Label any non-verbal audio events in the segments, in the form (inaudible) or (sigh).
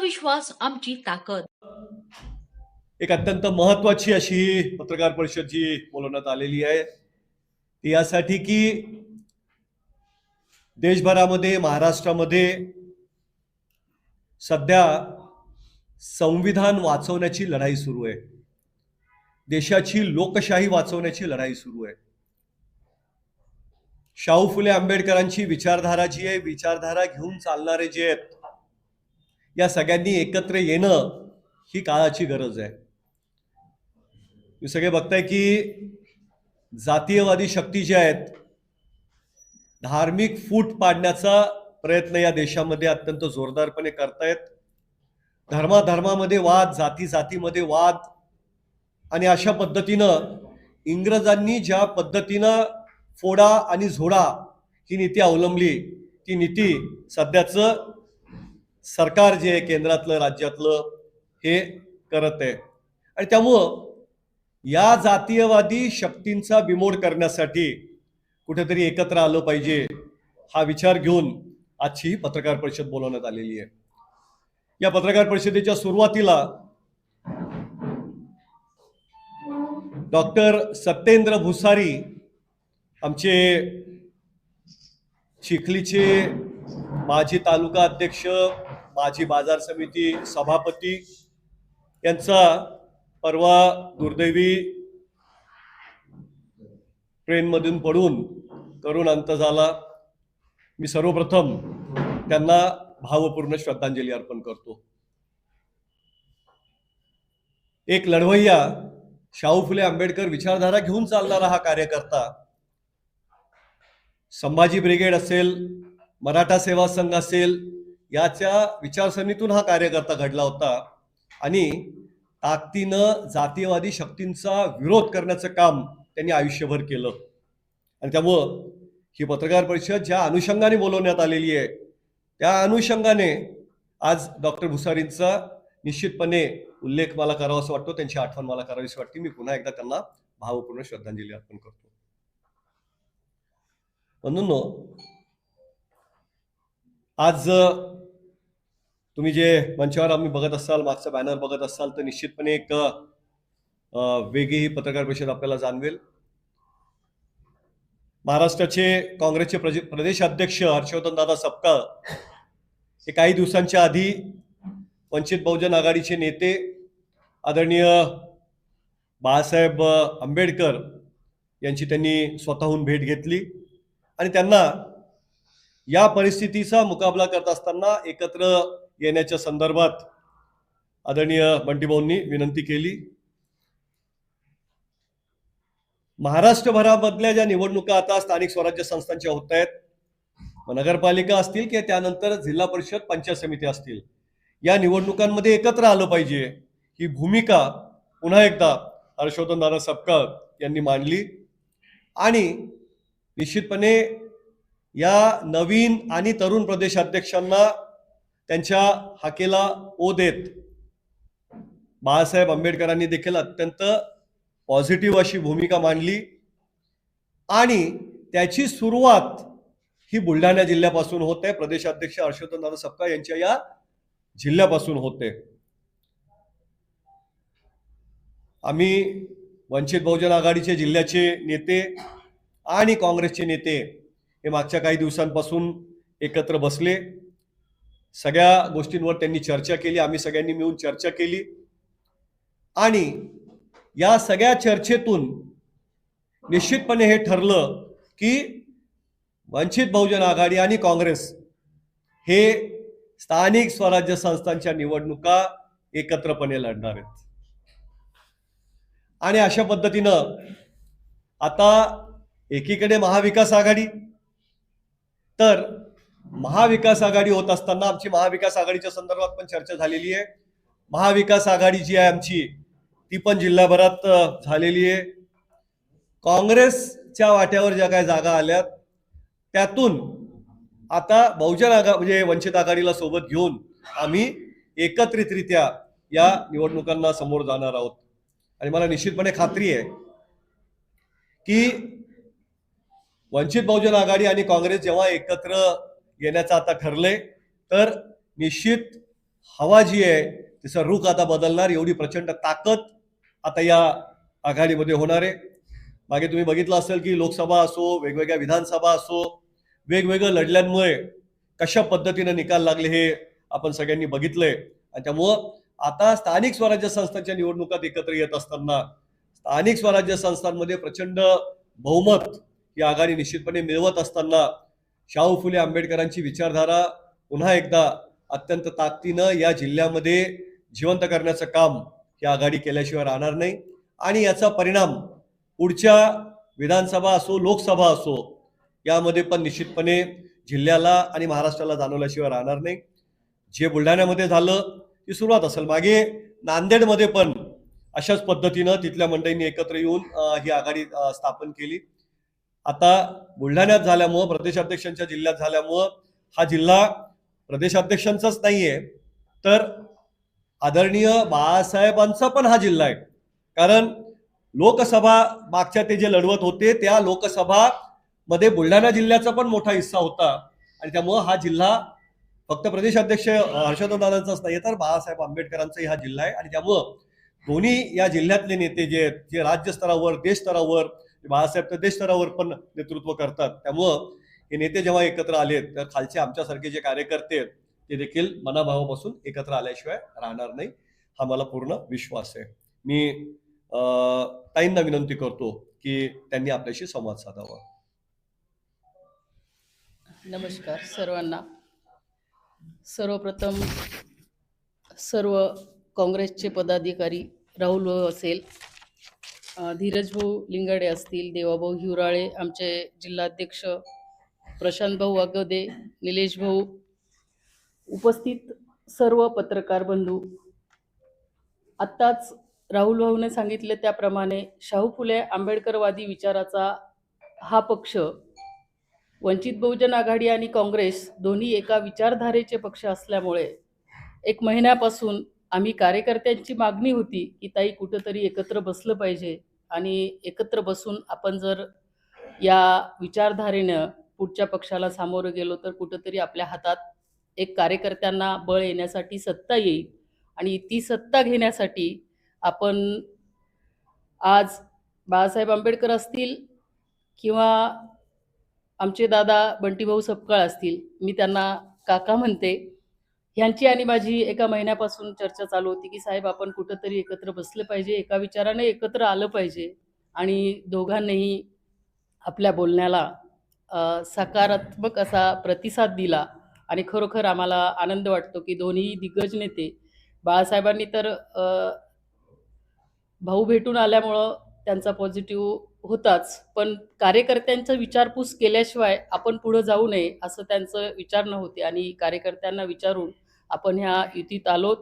आत्मविश्वास आमची ताकद. एक अत्यंत महत्वाची अशी पत्रकार परिषद जी बोलवण्यात आलेली आहे. ती यासाठी की देशभरामध्ये महाराष्ट्रामध्ये सध्या संविधान वाचवण्याची लढाई सुरू आहे. देशाची लोकशाही वाचवण्याची लढाई सुरू आहे. शाहू फुले आंबेडकरांची विचारधारा जी आहे विचारधारा घेऊन चालणारे जे आहेत या सगळ्यांनी एकत्र येणं ही काळाची गरज आहे. तुम्ही सगळे बघताय की जातीयवादी शक्ती ज्या आहेत धार्मिक फूट पाडण्याचा प्रयत्न या देशामध्ये अत्यंत जोरदारपणे करतायत. धर्माधर्मामध्ये वाद जाती जातीमध्ये वाद आणि अशा पद्धतीनं इंग्रजांनी ज्या पद्धतीनं फोडा आणि झोडा ही नीती अवलंबली ती नीती सध्याचं सरकार जे आहे केंद्रातलं राज्यातलं हे करत आहे. आणि त्यामुळं या जातीयवादी शक्तींचा बिमोड करण्यासाठी कुठेतरी एकत्र आलं पाहिजे हा विचार घेऊन आजची ही पत्रकार परिषद बोलवण्यात आलेली आहे. या पत्रकार परिषदेच्या सुरुवातीला डॉक्टर सत्येंद्र भुसारी आमचे चिखलीचे माजी तालुका अध्यक्ष माझी बाजार समिती सभापती यांचा परवा दुर्दैवी ट्रेनमधून पडून करून अंत झाला. मी सर्वप्रथम त्यांना भावपूर्ण श्रद्धांजली अर्पण करतो. एक लढवय्या शाहू फुले आंबेडकर विचारधारा घेऊन चालणारा हा कार्यकर्ता संभाजी ब्रिगेड असेल मराठा सेवा संघ असेल याच्या विचारसरणीतून हा कार्यकर्ता घडला होता आणि ताकदीनं जातीयवादी शक्तींचा विरोध करण्याचं काम त्यांनी आयुष्यभर केलं. आणि त्यामुळं ही पत्रकार परिषद ज्या अनुषंगाने बोलवण्यात आलेली आहे त्या अनुषंगाने आज डॉक्टर भुसारींचा निश्चितपणे उल्लेख मला करावा असं वाटतो. त्यांची आठवण मला करावीशी वाटते. मी पुन्हा एकदा त्यांना भावपूर्ण श्रद्धांजली अर्पण करतो. म्हणून आज तुम्ही जे मंचावर आम्ही बघत असाल मागचा बॅनर बघत असाल तर निश्चितपणे एक वेगळी ही पत्रकार परिषद आपल्याला जाणवेल. महाराष्ट्राचे काँग्रेसचे प्रजे- प्रदेश अध्यक्ष हर्षवर्धन दादा सपकाळ हे काही दिवसांच्या आधी वंचित बहुजन आघाडीचे नेते आदरणीय बाळासाहेब आंबेडकर यांची त्यांनी स्वतःहून भेट घेतली. आणि त्यांना या परिस्थितीचा मुकाबला करत असताना एकत्र येण्याच्या संदर्भात आदरणीय बंटीभाऊंनी विनंती केली. महाराष्ट्रभरामधल्या ज्या निवडणुका आता स्थानिक स्वराज्य संस्थांच्या होत आहेत नगरपालिका असतील की त्यानंतर जिल्हा परिषद पंचायत समिती असतील या निवडणुकांमध्ये एकत्र आलं पाहिजे ही भूमिका पुन्हा एकदा हर्षवर्धन दादा सपकाळ यांनी मांडली. आणि निश्चितपणे या नवीन आणि तरुण प्रदेशाध्यक्षांना त्यांच्या हाकेला ओ देत. बाळासाहेब आंबेडकरांनी देखील अत्यंत पॉझिटिव्ह अशी भूमिका मांडली. आणि त्याची सुरुवात ही बुलढाणा जिल्ह्यापासून होते. प्रदेशाध्यक्ष हर्षवर्धन दादा सपका यांच्या या जिल्ह्यापासून होते. आम्ही वंचित बहुजन आघाडीचे जिल्ह्याचे नेते आणि काँग्रेसचे नेते हे मागच्या काही दिवसांपासून एकत्र बसले. सगळ्या गोष्टींवर त्यांनी चर्चा केली आम्ही सगळ्यांनी मिळून चर्चा केली. आणि या सगळ्या चर्चेतून निश्चितपणे हे ठरलं की वंचित बहुजन आघाडी आणि काँग्रेस हे स्थानिक स्वराज्य संस्थांच्या निवडणुका एकत्रपणे लढणार आहेत. आणि अशा पद्धतीनं आता एकीकडे महाविकास आघाडी तर महाविकास आघाडी होत असताना आमची महाविकास आघाडीच्या संदर्भात पण चर्चा झालेली आहे. महाविकास आघाडी जी आहे आमची ती पण जिल्हाभरात झालेली आहे. काँग्रेसच्या वाट्यावर ज्या काही जागा आल्यात त्यातून आता बहुजन आघा म्हणजे वंचित आघाडीला सोबत घेऊन आम्ही एकत्रितरित्या या निवडणुकांना समोर जाणार आहोत. आणि मला निश्चितपणे खात्री आहे की वंचित बहुजन आघाडी आणि काँग्रेस जेव्हा एकत्र येण्याचं आता ठरलंय. तर निश्चित हवा जी आहे तिचा रुख आता बदलणार एवढी प्रचंड ताकद आता या आघाडीमध्ये होणार आहे. मागे तुम्ही बघितलं असेल की लोकसभा असो वेगवेगळ्या विधानसभा असो वेगवेगळ्या लढल्यांमुळे कशा पद्धतीनं निकाल लागले हे आपण सगळ्यांनी बघितलंय. आणि त्यामुळं आता स्थानिक स्वराज्य संस्थांच्या निवडणुकात एकत्र येत असताना स्थानिक स्वराज्य संस्थांमध्ये प्रचंड बहुमत ही आघाडी निश्चितपणे मिळवत असताना शाहू फुले आंबेडकरांची विचारधारा पुन्हा एकदा अत्यंत ताकदीनं या जिल्ह्यामध्ये जिवंत करण्याचं काम ही आघाडी केल्याशिवाय राहणार नाही. आणि याचा परिणाम पुढच्या विधानसभा असो लोकसभा असो यामध्ये पण निश्चितपणे जिल्ह्याला आणि महाराष्ट्राला जाणवल्याशिवाय राहणार नाही. जे बुलढाण्यामध्ये झालं ती सुरुवात असेल. मागे नांदेडमध्ये पण अशाच पद्धतीनं तिथल्या मंडळींनी एकत्र येऊन ही आघाडी स्थापन केली. आता बुलढाण्यात झाल्यामुळं प्रदेशाध्यक्षांच्या जिल्ह्यात झाल्यामुळं हा जिल्हा प्रदेशाध्यक्षांचाच नाहीये. तर आदरणीय बाळासाहेबांचा पण हा जिल्हा आहे. कारण लोकसभा मागच्या ते जे लढवत होते त्या लोकसभा मध्ये बुलढाणा जिल्ह्याचा पण मोठा हिस्सा होता. आणि त्यामुळं हा जिल्हा फक्त प्रदेशाध्यक्ष हर्षवर्धनांचाच नाही तर बाळासाहेब आंबेडकरांचाही हा जिल्हा आहे. आणि त्यामुळं दोन्ही या जिल्ह्यातले नेते जे आहेत, जे राज्य स्तरावर देश स्तरावर बाळासाहेब तर देशस्तरावर पण नेतृत्व करतात. त्यामुळं हे नेते जेव्हा एकत्र आले तर खालचे आमच्यासारखे जे कार्यकर्ते आहेत ते देखील मनाभावापासून एकत्र आल्याशिवाय राहणार नाही हा मला पूर्ण विश्वास आहे. मी ताईंना विनंती करतो की त्यांनी आपल्याशी संवाद साधावा. नमस्कार सर्वांना. सर्वप्रथम सर्व काँग्रेसचे पदाधिकारी राहुल असेल धीरज भाऊ लिंगाडे असतील देवाभाऊ हिवराळे आमचे जिल्हाध्यक्ष प्रशांत भाऊ वागवदे निलेश भाऊ उपस्थित सर्व पत्रकार बंधू आत्ताच राहुल भाऊने सांगितले त्याप्रमाणे शाहू फुले आंबेडकरवादी विचाराचा हा पक्ष वंचित बहुजन आघाडी आणि काँग्रेस दोन्ही एका विचारधारेचे पक्ष असल्यामुळे एक महिन्यापासून आम्ही कार्यकर्त्यांची मागणी होती की ताई कुठंतरी एकत्र बसलं पाहिजे. आणि एकत्र बसून आपण जर या विचारधारेनं पुढच्या पक्षाला सामोरं गेलो तर कुठंतरी आपल्या हातात एक कार्यकर्त्यांना बळ येण्यासाठी सत्ता येईल. आणि ती सत्ता घेण्यासाठी आपण आज बाळासाहेब आंबेडकर असतील किंवा आमचे दादा बंटीभाऊ सपकाळ असतील मी त्यांना काका म्हणते ह्यांची आणि माझी एका महिन्यापासून चर्चा चालू होती की साहेब आपण कुठंतरी एकत्र बसलं पाहिजे एका विचाराने एकत्र आलं पाहिजे आणि दोघांनीही आपल्या बोलण्याला सकारात्मक असा प्रतिसाद दिला आणि खरोखर आम्हाला आनंद वाटतो की दोन्ही दिग्गज नेते बाळासाहेबांनी तर भाऊ भेटून आल्यामुळं त्यांचा पॉझिटिव्ह होताच पण कार्यकर्त्यांचं विचारपूस केल्याशिवाय आपण पुढं जाऊ नये असं त्यांचं विचारणं होते आणि कार्यकर्त्यांना विचारून आपण ह्या युतीत आलोत.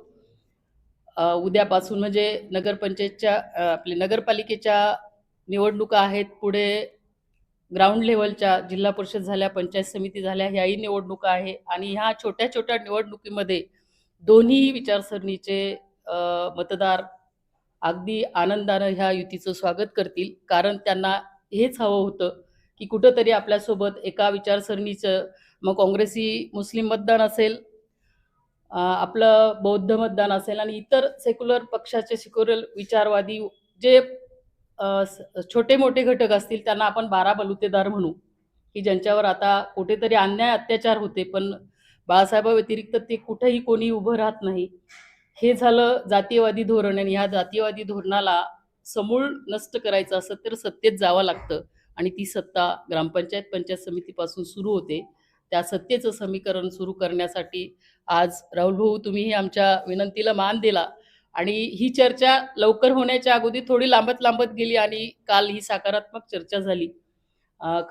उद्यापासून म्हणजे नगरपंचायतच्या आपले नगरपालिकेच्या निवडणुका आहेत. पुढे ग्राउंड लेवलच्या जिल्हा परिषद झाल्या पंचायत समिती झाल्या ह्याही निवडणुका आहे. आणि ह्या छोट्या छोट्या निवडणुकीमध्ये दोन्ही विचारसरणीचे मतदार अगदी आनंदानं ह्या युतीचं स्वागत करतील. कारण त्यांना हेच हवं होतं की कुठंतरी आपल्यासोबत एका विचारसरणीचं मग काँग्रेसी मुस्लिम मतदान असेल आपलं बौद्ध मतदान असेल आणि इतर सेक्युलर पक्षाचे सेक्युलर विचारवादी जे छोटे मोठे घटक असतील त्यांना आपण बारा बलुतेदार म्हणू की ज्यांच्यावर आता कुठेतरी अन्याय अत्याचार होते. पण बाळासाहेबा व्यतिरिक्त ते कुठेही कोणी उभं राहत नाही. हे झालं जातीयवादी धोरण आणि ह्या जातीयवादी धोरणाला समूळ नष्ट करायचं असं तर सत्तेत जावं लागतं. आणि ती सत्ता ग्रामपंचायत पंचायत समितीपासून सुरू होते. त्या सत्तेचं समीकरण सुरू करण्यासाठी आज राहुल भाऊ तुम्हीही आमच्या विनंतीला मान दिला. आणि ही चर्चा लवकर होण्याच्या अगोदर थोडी लांबत लांबत गेली आणि काल ही सकारात्मक चर्चा झाली.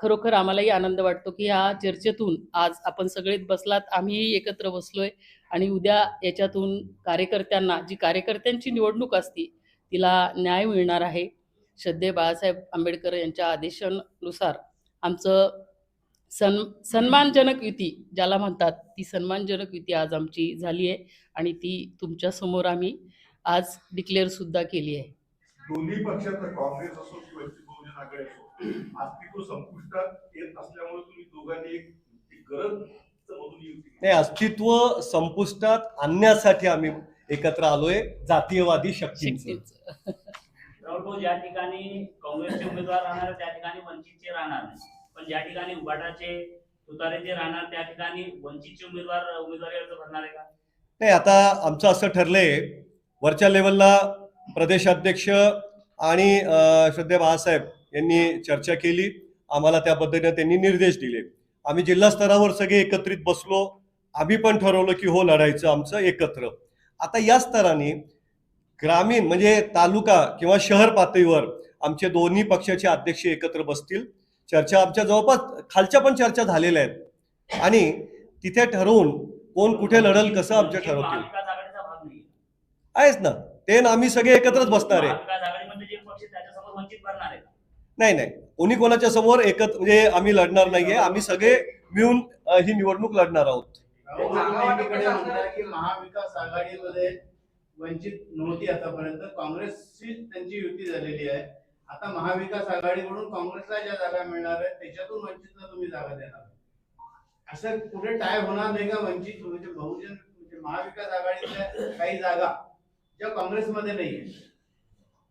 खरोखर आम्हालाही आनंद वाटतो की ह्या चर्चेतून आज आपण सगळेच बसलात आम्हीही एकत्र बसलोय आणि उद्या याच्यातून कार्यकर्त्यांना जी कार्यकर्त्यांची निवडणूक असती तिला न्याय मिळणार आहे. श्रद्धे बाळासाहेब आंबेडकर यांच्या आदेशानुसार आमचं सन सन्मानजनक युती ज्याला म्हणतात ती सन्मानजनक युती आज आमची झाली आहे आणि ती तुमच्यासमोर आम्ही आज डिक्लेअर सुद्धा केली आहे. दोन्ही पक्षात काँग्रेस असो की वंचित बहुजन आघाडी असो अस्तित्व संपुष्टात येत असल्यामुळे तुम्ही दोघांनी एक एक गरज नाही अस्तित्व संपुष्टात आणण्यासाठी आम्ही एकत्र आलोय जातीयवादी भाऊ ज्या ठिकाणी काँग्रेसचे उमेदवार राहणार त्या ठिकाणी वंचितचे राहणार पण ज्या ठिकाणी उबाटाचे तुतारेचे राहणार त्या ठिकाणी वंचितचे उमेदवार उमेदवारी अर्ज भरणार आहे का? नाही आता आमचं असं ठरलंय वरच्या लेवलला प्रदेशाध्यक्ष आणि श्रद्धे बाळासाहेब यांनी चर्चा केली. आम्हाला त्या पद्धतीने त्यांनी निर्देश दिले. आम्ही जिल्हा स्तरावर सगळे एकत्रित बसलो. आम्ही पण ठरवलं की हो लढायचं आमचं एकत्र. आता या स्तराने ग्रामीण म्हणजे तालुका किंवा शहर पातळीवर आमचे दोन्ही पक्षाचे अध्यक्ष एकत्र बसतील. चर्चा आमच्या जवळपास खालच्या पण चर्चा झालेल्या आहेत. आणि तिथे ठरवून कोण कुठे लढल कसं आमच्या ठरवतील. आहेच ना. ते ना आम्ही सगळे एकत्रच बसणार आहे? नाही नाही. कोणी कोणाच्या समोर एकत्र म्हणजे आम्ही लढणार नाहीये. आम्ही सगळे मिळून ही निवडणूक लढणार आहोत. महाविकास आघाडीमध्ये वंचित नव्हती आतापर्यंत. काँग्रेसची त्यांची युती झालेली आहे. आता महाविकास आघाडीकडून काँग्रेसला ज्या जागा मिळणार आहेत त्याच्यातून वंचितला तुम्ही जागा देणार असं कुठे टाय होणार नाही का वंचित? म्हणजे बहुजन म्हणजे महाविकास आघाडीतल्या काही जागा ज्या काँग्रेसमध्ये नाहीये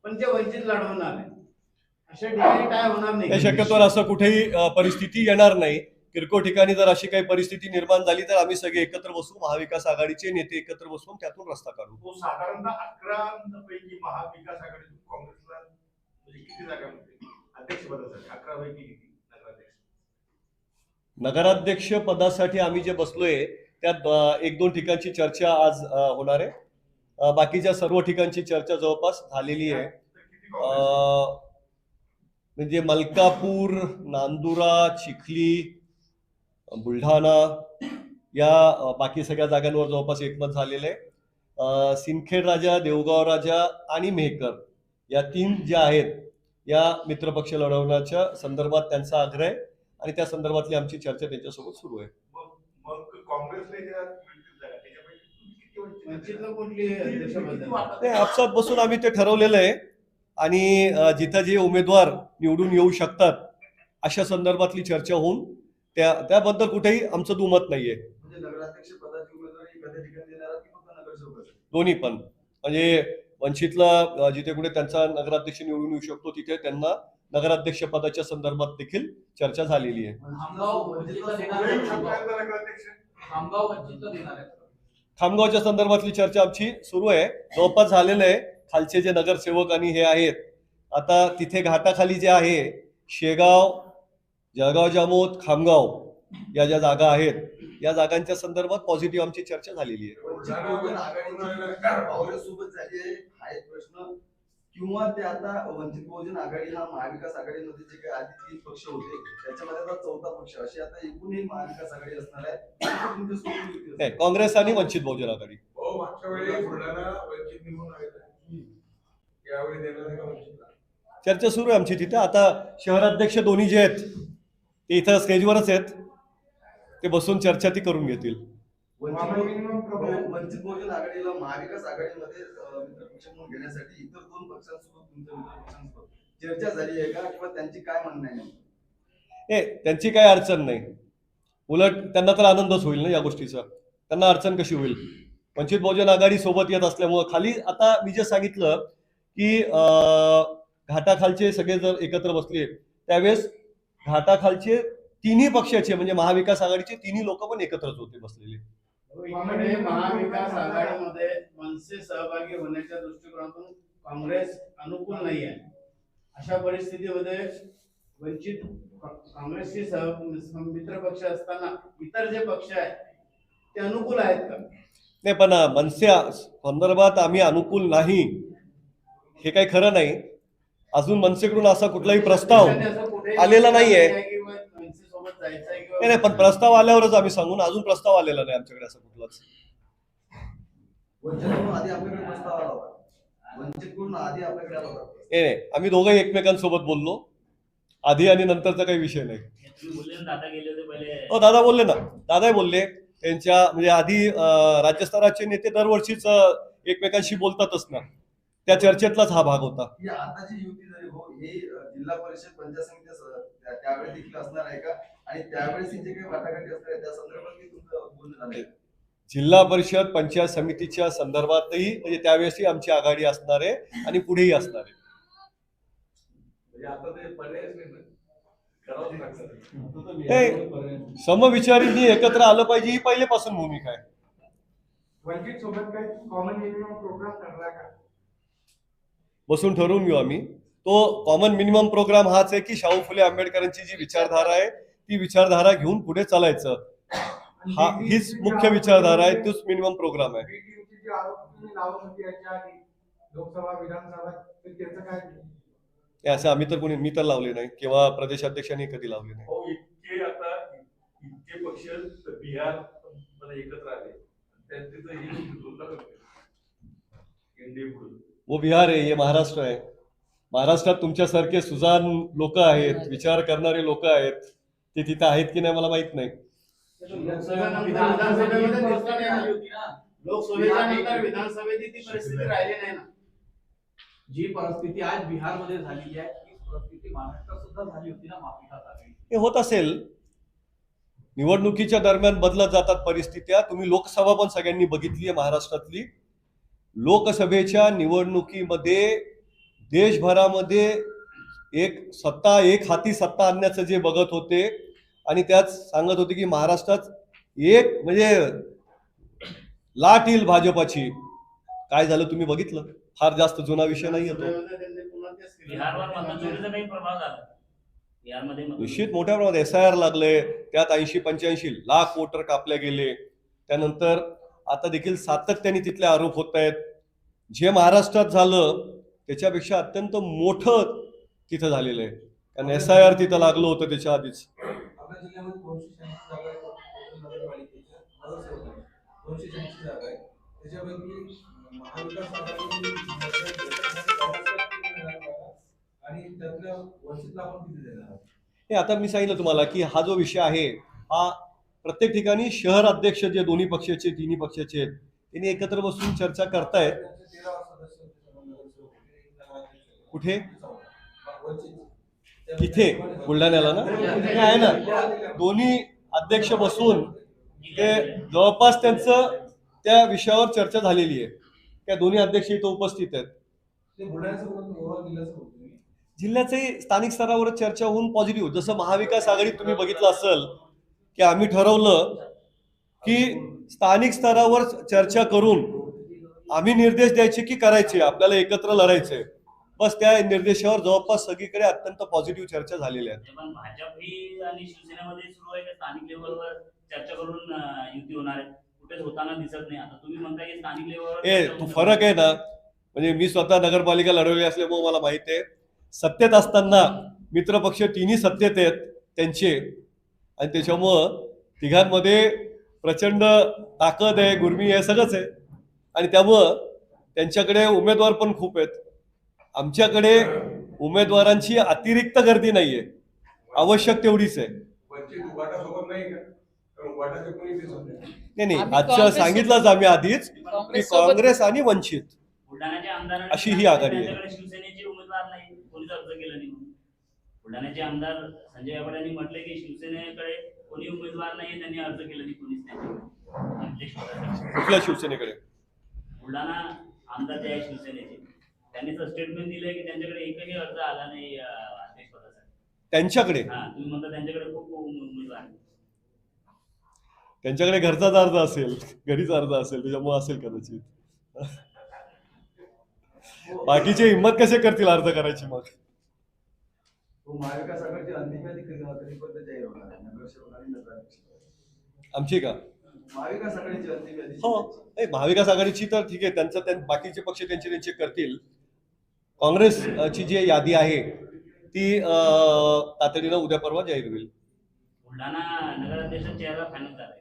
पण जे वंचित लढवणार आहे अशा ठिकाणी टाय होणार नाही. शक्यतोवर असं कुठेही परिस्थिती येणार नाही. किरकोळ ठिकाणी जर अशी काही परिस्थिती निर्माण झाली तर आम्ही सगळे एकत्र बसू महाविकास आघाडीचे नेते एकत्र बसून त्यातून रस्ता काढू. तो साधारणतः अकरा पैकी महाविकास आघाडीतून काँग्रेसला म्हणजे किती जागा मिळते अध्यक्षपदासाठी अकरा पैकी किती नगराध्यक्ष? नगराध्यक्ष पदासाठी आम्ही जे बसलोय त्यात एक दोन ठिकाणची चर्चा आज होणार आहे. बाकीच्या सर्व ठिकाणची चर्चा जवळपास झालेली आहे. म्हणजे मलकापूर नांदुरा चिखली बुलढाणा या बाकी सगळ्या जागांवर जवळपास एकमत झालेलं आहे. सिंदखेड राजा देवगाव राजा आणि मेहकर. या तीन ज्या आहेत या मित्रपक्ष लढवण्याच्या संदर्भात त्यांचा आग्रह आहे आणि त्या संदर्भातली आमची चर्चा त्यांच्यासोबत सुरू आहे. आपसात बसून आम्ही ते ठरवलेलं आहे आणि जिथं जे उमेदवार निवडून येऊ शकतात अशा संदर्भातली चर्चा होऊन त्या त्याबद्दल कुठेही आमचं दुमत नाहीये. म्हणजे नगराध्यक्ष पदाची उमेदवारी एखाद्या ठिकाणी देणार आहात की फक्त नगरसेवक दोन्ही पण. म्हणजे वंचितला जिथे कुठे त्यांचा नगराध्यक्ष निवडून येऊ शकतो तिथे त्यांना नगराध्यक्ष पदाच्या संदर्भात देखील चर्चा झालेली आहे. खामगावच्या संदर्भातली चर्चा आमची सुरू आहे. जवळपास झालेलं आहे. खालचे जे नगरसेवक आणि हे आहेत आता तिथे घाटाखाली जे आहे शेगाव जळगाव जामोद खामगाव या ज्या जागा आहेत या जागांच्या संदर्भात पॉझिटिव्ह आमची चर्चा झालेली आहे. हा एक प्रश्न. किंवा ते आता वंचित बहुजन आघाडी हा महाविकास आघाडीमध्ये जे काही आधी तीन पक्ष होते त्याच्यामध्ये आता चौथा पक्ष. अशी आता एकूणही महाविकास आघाडी असणार आहे. काँग्रेस आणि वंचित बहुजन आघाडी. हो मागच्या वेळी बुलढाणा वंचित निवडून आले यावेळी देणार आहे का वंचितला? चर्चा सुरू आहे आमची तिथे. आता शहराध्यक्ष दोन्ही जे आहेत ते इथं स्टेजवरच आहेत. ते बसून चर्चा ती करून घेतील. वंचित बहु- वंचित बहुजन आघाडीला महाविकास आघाडीमध्ये अं, मित्रपक्ष म्हणून घेण्यासाठी इतर दोन पक्षांसोबत तुमच्या मित्रपक्षांसोबत चर्चा झाली आहे का किंवा त्यांची काय म्हणणं आहे ए त्यांची काही अडचण नाही. उलट त्यांना तर आनंदच होईल ना या गोष्टीचा. त्यांना अडचण कशी होईल? वंचित बहुजन आघाडी सोबत येत असल्यामुळं खाली आता मी जे सांगितलं की घाटाखालचे सगळे जर एकत्र बसले त्यावेळेस घाटाखालचे तिन्ही पक्षाचे म्हणजे महाविकास आघाडीचे तिन्ही लोक पण एकत्रच होते बसलेले. महाविकास आघाडीमध्ये मनसे सहभागी होण्याच्या दृष्टिकोनातून काँग्रेस अनुकूल नाही आहे. अशा परिस्थितीमध्ये वंचित काँग्रेसची सह मित्र पक्ष असताना इतर जे पक्ष आहेत ते अनुकूल आहेत का? नाही पण मनस्या संदर्भात आम्ही अनुकूल नाही. हे काही खरं नाही. अजून मनसेकडून असा कुठलाही प्रस्ताव आलेला नाहीये. नाही नाही पण प्रस्ताव आल्यावरच आम्ही सांगून अजून प्रस्ताव आलेला नाही आमच्याकडे असं कुठलाच. वंचितकडून आधी आपल्याकडे प्रस्ताव आला होता. वंचितकडून आधी आपल्याकडे आला होता नाही नाही. आम्ही दोघंही एकमेकांसोबत बोललो. आधी आणि नंतरचा काही विषय नाही. हे तुम्ही बोलले ना दादा गेले होते पहिले. दादा बोलले ना. दादाही बोलले. त्यांच्या म्हणजे आधी राज्यस्तराचे नेते दरवर्षीच एकमेकांशी बोलतातच ना. त्या चर्चेतलाच हा भाग होता. ही आताची युती जरी हो हे जिल्हा परिषद पंचायत समिती त्यावेळेस देखील असणार आहे का? आणि त्यावेळेस जे काही वाटाघाटी असणार आहे त्या संदर्भात मी तुमचं बोलणं झालंय जिल्हा परिषद पंचायत समितीच्या संदर्भातही म्हणजे त्यावेळेसही आमची आघाडी असणार आहे आणि पुढेही असणार आहे. म्हणजे हे समविचारींनी एकत्र आलं पाहिजे ही पहिलेपासून भूमिका आहे. वंचित सोबत काही कॉमन प्रोग्राम ठरला का? बसून ठरवून घेऊ आम्ही. तो कॉमन मिनिमम प्रोग्राम हाच आहे की शाहू फुले आंबेडकरांची जी विचारधारा आहे ती विचारधारा घेऊन पुढे चालायचं. हा हीच मुख्य विचारधारा आहे तोच मिनिमम प्रोग्राम आहे. लोकसभा हे असं आम्ही तर कोणी मी तर लावले नाही किंवा प्रदेशाध्यक्षांनी कधी लावले नाही. इतके आता इतके पक्ष बिहार एकत्र आले. त्यांचे ही वो बिहार आहे हे महाराष्ट्र आहे महाराष्ट्रात तुमच्यासारखे सुजान लोक आहेत विचार करणारे लोक आहेत ते तिथं आहेत की नाही मला माहीत नाही. लोकसभेनंतर विधानसभेमध्ये चर्चा नाही झाली होती ना लोकसभेच्या नंतर विधानसभेत ती परिस्थिती राहिली नाही ना. जी परिस्थिती आज बिहारमध्ये झालेली आहे तीच परिस्थिती महाराष्ट्रात सुद्धा झाली होती ना हे होत असेल निवडणुकीच्या दरम्यान बदलत जातात परिस्थित्या. तुम्ही लोकसभा पण सगळ्यांनी बघितली आहे महाराष्ट्रातली. लोकसभेच्या निवडणुकीमध्ये देशभरामध्ये एक सत्ता एक हाती सत्ता आणण्याचं जे बघत होते आणि त्यात सांगत होते की महाराष्ट्रात एक म्हणजे लाट येईल भाजपाची. काय झालं तुम्ही बघितलं? फार जास्त जुना विषय नाही येतो निश्चित मोठ्या प्रमाणात एस आय आर लागले. त्यात ऐंशी पंच्याऐंशी लाख वोटर कापले गेले. त्यानंतर आता देखील सातत्याने तिथले आरोप होत आहेत. जे महाराष्ट्रात झालं त्याच्यापेक्षा अत्यंत मोठं तिथं झालेलं आहे. कारण एस आय आर तिथं लागलं होतं त्याच्या आधीच? हे आता मी सांगितलं तुम्हाला की हा जो विषय आहे हा प्रत्येक ठिकाणी शहर अध्यक्ष जे दोन्ही पक्षाचे तिन्ही पक्षाचे आहेत त्यांनी एकत्र बसून चर्चा करतायत. कुठे? इथे बुलढाण्याला ना? आहे ना? दोन्ही अध्यक्ष बसून ते जवळपास त्यांचं त्या विषयावर चर्चा झालेली आहे. त्या दोन्ही अध्यक्ष इथं उपस्थित आहेत. ते जिल्ह्याचे स्थानिक स्तरावर चर्चा होऊन पॉझिटिव्ह जसं महाविकास आघाडीत तुम्ही बघितलं असेल की आम्ही ठरवलं की स्थानिक स्तरावर चर्चा करून आम्ही निर्देश द्यायचे की करायचे आपल्याला एकत्र लढायचे बस त्या निर्देशावर जवळपास सगळीकडे अत्यंत पॉझिटिव्ह चर्चा ते पण भाजप ही आणि शिवसेनेमध्ये सुरू आहे की? स्थानिक लेवलवर चर्चा करून अं, युती होणार आहे. कुठेच होताना दिसत नाही. आता तुम्ही म्हणताय की स्थानिक लेवलवर ए चर्चा तू फरक आहे ना. म्हणजे मी स्वतः नगरपालिका लढवली असल्यामुळे मला माहिती आहे. सत्तेत असताना मित्रपक्ष तिन्ही सत्तेत आहेत. त्यांचे आणि त्याच्यामुळं तिघांमध्ये प्रचंड ताकद आहे गुरमी आहे सगळंच आहे. आणि त्यामुळं त्यांच्याकडे उमेदवार पण खूप आहेत. आमच्याकडे उमेदवारांची अतिरिक्त गर्दी नाहीये. आवश्यक तेवढीच आहे. नाही नाही. नाही नाही आम्ही आजचं काँग्रेस- सांगितलंच आम्ही आधीच की काँग्रेस आणि वंचित. अशी ही आघाडी आहे. बुलढाण्याचे आमदार संजय गावडे यांनी म्हटले की शिवसेनेकडे कोणी उमेदवार नाही त्यांनी अर्ज केला नाही कोणीच नाही. कुठल्या शिवसेनेकडे? बुलढाणा आमदार जे आहे शिवसेनेचे. त्यांनी तर स्टेटमेंट दिलंय की त्यांच्याकडे एकही अर्ज आला नाही अं, अध्यक्षपदासाठी त्यांच्याकडे? हा तुम्ही म्हणता त्यांच्याकडे खूप उम- उमेदवार आहेत. त्यांच्याकडे घरचाच अर्ज असेल घरीच अर्ज असेल त्याच्यामुळे असेल कदाचित. (laughs) बाकीचे हिंमत कसे करतील अर्ज करायची मग? तो महाविकास आघाडीची अंतिम यादी कधी कधीपर्यंत जाहीर होणार आहे नगरसेवक आणि नगराध्यक्ष. आमची का? महाविकास आघाडीची अंतिम यादी हो. नाही महाविकास आघाडीची तर ठीक आहे त्यांचं त्यां- बाकीचे पक्ष त्यांचे त्यांचे करतील. काँग्रेसची जी यादी आहे ती अं, तातडीनं उद्या परवा जाहीर होईल. बुलढाणा नगराध्यक्ष चेहरा फायनल झालाय.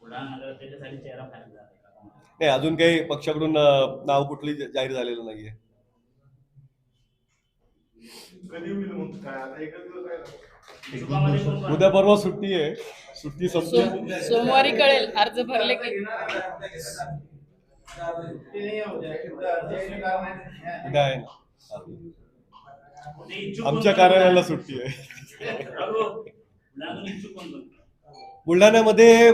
बुलढाणा नगराध्यक्षासाठी चेहरा फायनल झालाय. नाही अजून काही पक्षाकडून अं, नाव कुठली जाहीर झालेलं नाहीये. कधी होईल मग? काय आता एकच दिवस आहे ना. सुकामध्ये कोण- उद्या परवा सुट्टी आहे. सुट्टी संपली. सोम- सोमवारी कळेल. अर्ज भरले की. उद्या आहे आमच्या? कार्यालयाला सुट्टी आहे? बुलढाण्यामध्ये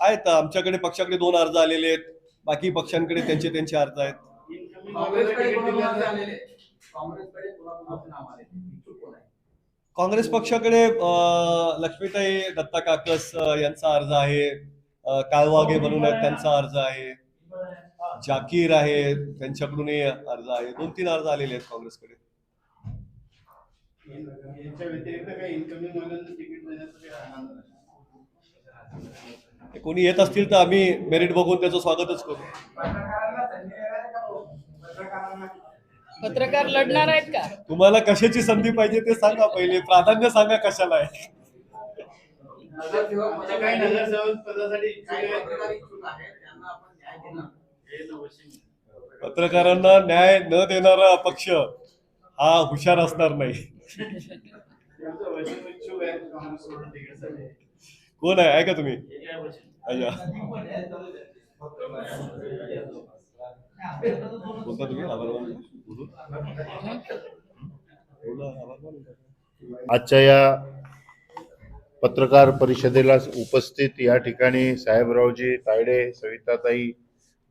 आहेत. आमच्याकडे पक्षाकडे दोन अर्ज आलेले आहेत. बाकी पक्षांकडे त्यांचे त्यांचे अर्ज आहेत. काँग्रेसकडे नाव आले. इच्छुक कोण आहे? काँग्रेस पक्षाकडे लक्ष्मीताई दत्ता काकस यांचा अर्ज आहे. अं, काळवागे म्हणून आहेत त्यांचा अर्ज आहे. जाकीर आहे त्यांच्याकडूनही अर्ज आहे. दोन तीन अर्ज आलेले आहेत काँग्रेसकडे. कोणी येत असतील तर आम्ही मेरिट बघून त्याचं स्वागतच करू. पत्रकार लढणार आहेत का? तुम्हाला कशाची संधी पाहिजे ते सांगा पहिले. प्राधान्य सांगा कशाला आहे. पत्रकारांना न्याय न देणारा पक्ष हा हुशार असणार नाही. कोण आहे? ऐका तुम्ही. अच्छा आजच्या या पत्रकार परिषदेला उपस्थित या ठिकाणी साहेबरावजी तायडे सविताताई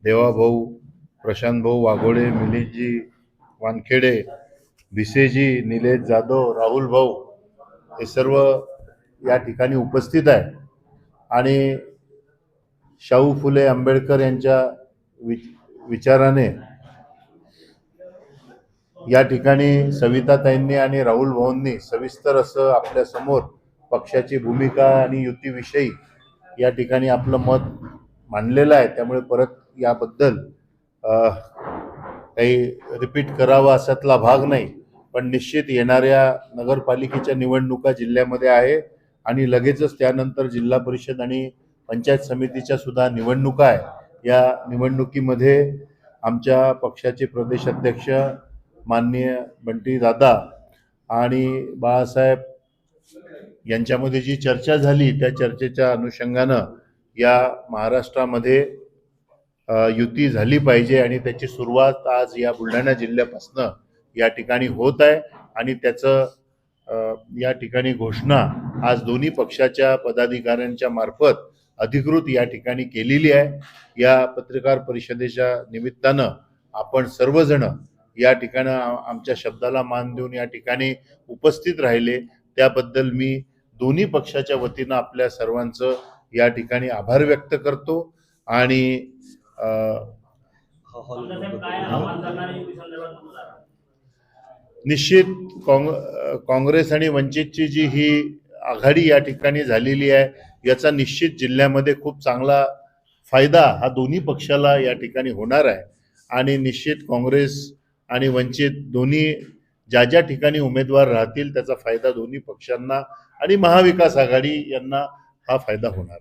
देवाभाऊ प्रशांत भाऊ वाघोडे मिलिंदजी वानखेडे भिसेजी निलेश जाधव राहुल भाऊ हे सर्व या ठिकाणी उपस्थित आहे. आणि शाहू फुले आंबेडकर यांच्या वि विचाराने. या ठिकाणी सविताताईंनी आणि राहुल भाऊंनी सविस्तर असं आपल्यासमोर पक्षाची भूमिका आणि युतीविषयी या ठिकाणी आपलं मत मांडलेलं आहे. त्यामुळे परत याबद्दल काही रिपीट करावा असातला भाग नाही. पण निश्चित येणाऱ्या नगरपालिकेच्या निवडणुका जिल्ह्यामध्ये आहे आणि लगेचच त्यानंतर जिल्हा परिषद आणि पंचायत समितीच्या सुद्धा निवडणुका आहे. या निवडणुकीमध्ये आमच्या पक्षाचे प्रदेश अध्यक्ष माननीय बंटी दादा आणि बाळासाहेब यांच्यामध्ये जी चर्चा झाली त्या चर्चेच्या अनुषंगानं या महाराष्ट्रामध्ये युती झाली पाहिजे आणि त्याची सुरुवात आज या बुलढाणा जिल्ह्यापासनं या ठिकाणी होत आहे आणि त्याचं या ठिकाणी घोषणा आज दोन्ही पक्षाच्या पदाधिकाऱ्यांच्या मार्फत अधिकृत या ठिकाणी केलेली आहे. या पत्रकार परिषदेच्या निमित्तानं आपण सर्वजण या ठिकाणं आमच्या शब्दाला मान देऊन या ठिकाणी उपस्थित राहिले. त्याबद्दल मी दोन्ही पक्षाच्या वतीनं आपल्या सर्वांचं या ठिकाणी आभार व्यक्त करतो आणि निश्चित काँग काँग्रेस आणि वंचितची जी ही आघाडी या ठिकाणी झालेली आहे याचा निश्चित जिल्ह्यामध्ये खूप चांगला फायदा हा दोन्ही पक्षाला या ठिकाणी होणार आहे. आणि निश्चित काँग्रेस आणि वंचित दोन्ही ज्या ज्या ठिकाणी उमेदवार राहतील त्याचा फायदा दोन्ही पक्षांना आणि महाविकास आघाडी यांना हा फायदा होणार.